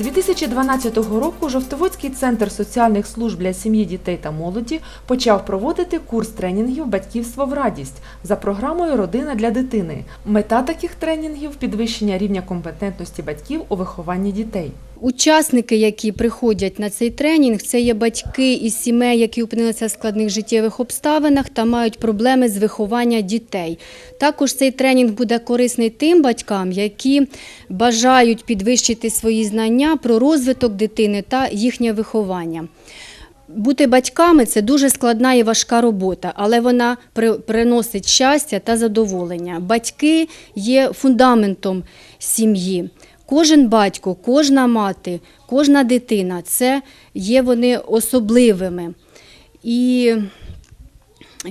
2012 року Жовтоводський центр соціальних служб для сім'ї, дітей та молоді почав проводити курс тренінгів Батьківство в радість за програмою Родина для дитини. Мета таких тренінгів підвищення рівня компетентності батьків у вихованні дітей. Учасники, які приходять на цей тренінг, це є батьки із сімей, які опинилися в складних життєвих обставинах та мають проблеми з виховання дітей. Також цей тренінг буде корисний тим батькам, які бажають підвищити свої знання про розвиток дитини та їхнє виховання. Бути батьками це дуже складна і важка робота, але вона при- приносить щастя та задоволення. Батьки є фундаментом сім'ї. Кожен батько, кожна мати, кожна дитина це є вони особливими. І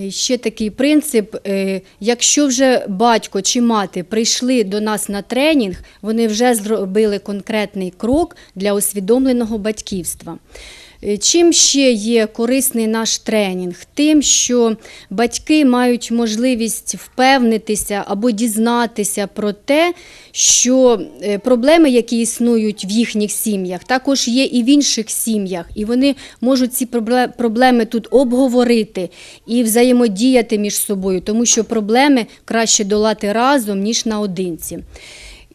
ще такий принцип: е, якщо вже батько чи мати прийшли до нас на тренінг, вони вже зробили конкретний крок для усвідомленого батьківства. Е, Чим ще є корисний наш тренінг? Тим, що батьки мають можливість впевнитися або дізнатися про те, що е, проблеми, які існують в їхніх сім'ях, також є і в інших сім'ях, і вони можуть ці проблеми тут обговорити і взаємодіяти між собою, тому що проблеми краще долати разом, ніж наодинці.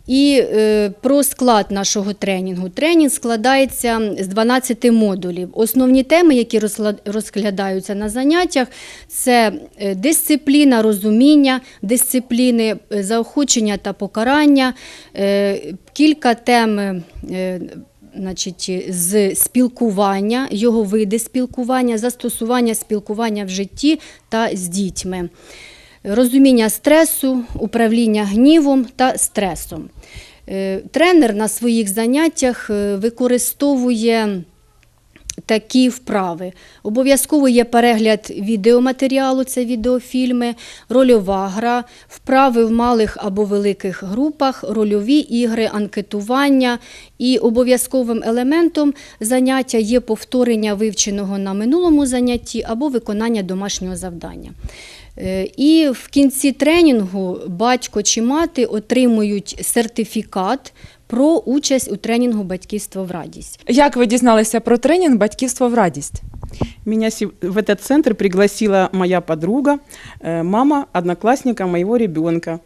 І е, про склад нашого тренінгу. Тренінг складається з 12 модулів. Основні теми, які розглядаються на заняттях, це е, дисципліна, розуміння, дисципліни, е, заохочення та покарання, е, кілька тем. е, Значить, з спілкування, його види спілкування, застосування спілкування в житті та з дітьми розуміння стресу, управління гнівом та стресом. Е, Тренер на своїх заняттях е, використовує такі вправи. Обов'язково є перегляд відеоматеріалу, це відеофільми, рольова гра, вправи в малих або великих групах, рольові ігри, анкетування. І обов'язковим елементом заняття є повторення вивченого на минулому занятті або виконання домашнього завдання. Е, І в кінці тренінгу батько чи мати отримують сертифікат про участь у тренінгу Батьківство в радість. Як ви дізналися про тренінг Батьківство в радість? Меня се- в этот центр пригласила моя подруга, э, мама одноклассника моего ребенка.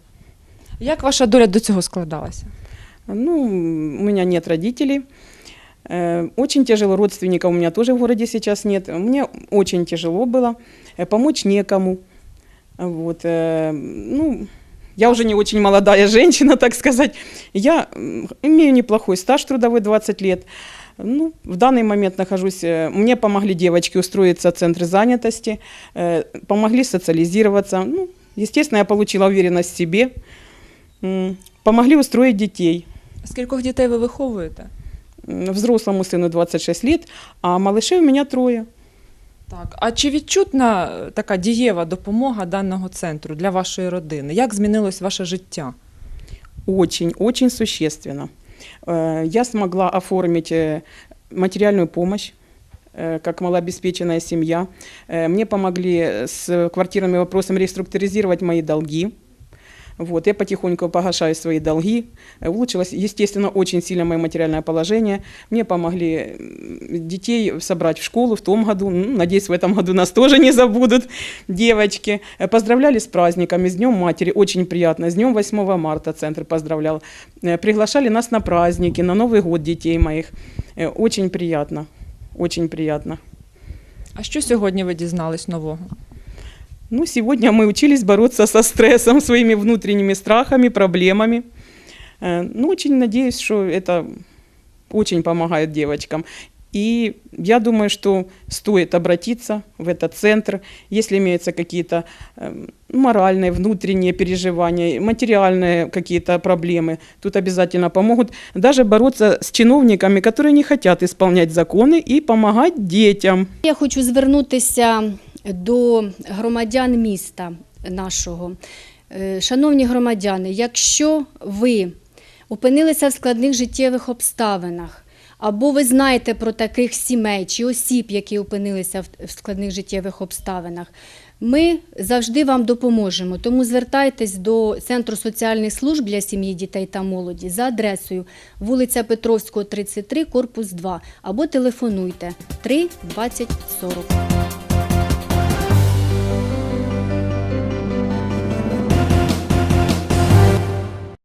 Як ваша доля до цього складалася? Ну, у меня нет родителей. Э, Очень тяжело, родственников у меня тоже в городе сейчас нет. Мне очень тяжело было, э, помочь некому. Вот, э, ну, я уже не очень молодая женщина, так сказать. Я м, имею неплохой стаж трудовой, 20 лет. Ну, в данный момент нахожусь, э, мне помогли девочки устроиться в центр занятости, э, помогли социализироваться. Ну, естественно, я получила уверенность в себе, М, помогли устроить детей. Скількох дітей ви виховуєте? М, Взрослому сыну 26 лет, а малышей у меня трое. Так, а чи відчутна е, така дієва допомога даного центру для вашої родини? Як змінилось ваше життя? Очень, очень существенно. Э, Я смогла оформить э, материальную помощь э, как малообеспеченная семья. Э, Мне помогли с квартирными вопросами реструктуризировать мои долги. Вот, я потихоньку погашаю свои долги. Э, Улучшилось, естественно, очень сильно мое материальное положение. Мне помогли детей собрать в школу в том году. Ну, Надеюсь, в этом году нас тоже не забудут девочки. Э, Поздравляли с праздниками, с Днем Матери, очень приятно. С Днем 8 марта центр поздравлял. Э, Приглашали нас на праздники, на Новый год детей моих. Очень приятно, очень приятно. А що сьогодні ви дізнались нового? Ну, сегодня мы учились бороться со стрессом, своими внутренними страхами, проблемами. Э, Ну, очень надеюсь, что это очень помогает девочкам. И я думаю, что стоит обратиться в этот центр, если имеются какие-то э, моральные, внутренние переживания, материальные какие-то проблемы, тут обязательно помогут. Даже бороться с чиновниками, которые не хотят исполнять законы и помогать детям. Я хочу звернутися до громадян міста нашого. Е, Шановні громадяни, якщо ви опинилися в складних життєвих обставинах, або ви знаєте про таких сімей чи осіб, які опинилися в складних життєвих обставинах, Ми завжди вам допоможемо, тому звертайтесь до Центру соціальних служб для сім'ї, дітей та молоді за адресою вулиця Петровського, 33, корпус 2 або телефонуйте 3 20 40.